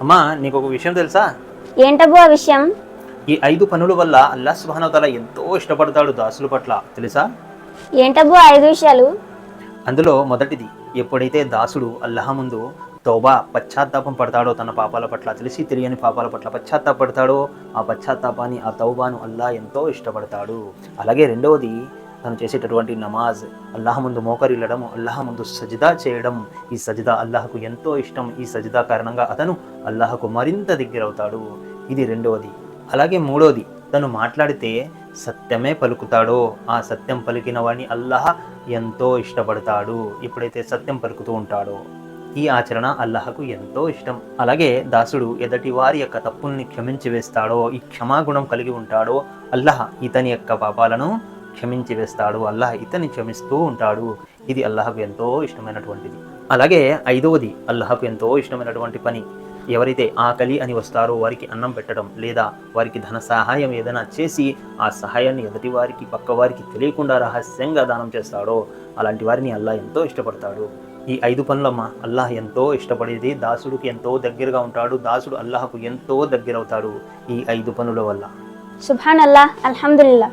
అమ్మా నీకు ఒక విషయం తెలుసా? ఏంటబ్బు ఆ విషయం? ఈ ఐదు పనుల వల్ల అల్లా సుబానవతల ఎంతో ఇష్టపడతాడు దాసుల పట్ల. తెలుసా? ఏంటబ్బు ఆ ఐదు విషయాలు? అందులో మొదటిది ఎప్పుడైతే దాసుడు అల్లాహ ముందు తౌబా పశ్చాత్తాపం పడతాడో తన పాపాల పట్ల తెలిసి తెలియని పాపాల పట్ల పశ్చాత్తాపడతాడో ఆ పశ్చాత్తాపాన్ని ఆ తౌబాను అల్లా ఎంతో ఇష్టపడతాడు. అలాగే రెండవది తను చేసేటటువంటి నమాజ్ అల్లాహ ముందు మోకరిల్లడం అల్లాహ ముందు సజిదా చేయడం. ఈ సజిదా అల్లాహకు ఎంతో ఇష్టం. ఈ సజిదా కారణంగా అతను అల్లాహకు మరింత దగ్గరవుతాడు. ఇది రెండవది. అలాగే మూడవది తను మాట్లాడితే సత్యమే పలుకుతాడో. ఆ సత్యం పలికిన వాడిని అల్లాహ ఎంతో ఇష్టపడతాడు. ఎప్పుడైతే సత్యం పలుకుతూ ఉంటాడో ఈ ఆచరణ అల్లాహకు ఎంతో ఇష్టం. అలాగే దాసుడు ఎదటి వారి యొక్క తప్పుల్ని క్షమించి వేస్తాడో ఈ క్షమాగుణం కలిగి ఉంటాడో అల్లాహ్ ఇతని యొక్క పాపాలను క్షమించి వేస్తాడు అల్లాహ్ ఇతని క్షమిస్తూ ఉంటాడు. ఇది అల్లాహకు ఎంతో ఇష్టమైనటువంటిది. అలాగే ఐదవది అల్లాహకు ఎంతో ఇష్టమైనటువంటి పని. ఎవరైతే ఆకలి అని వస్తారో వారికి అన్నం పెట్టడం లేదా వారికి ధన సహాయం ఏదైనా చేసి ఆ సహాయాన్ని ఎదుటి వారికి పక్క వారికి తెలియకుండా రహస్యంగా దానం చేస్తాడో అలాంటి వారిని అల్లాహ్ ఎంతో ఇష్టపడతాడు. ఈ ఐదు పనులమ్మ అల్లాహ్ ఎంతో ఇష్టపడేది. దాసుడికి ఎంతో దగ్గరగా ఉంటాడు. దాసుడు అల్లాహకు ఎంతో దగ్గరవుతాడు ఈ ఐదు పనుల వల్ల. సుభాన్ అల్లాహ్ అల్హమ్దుల్లా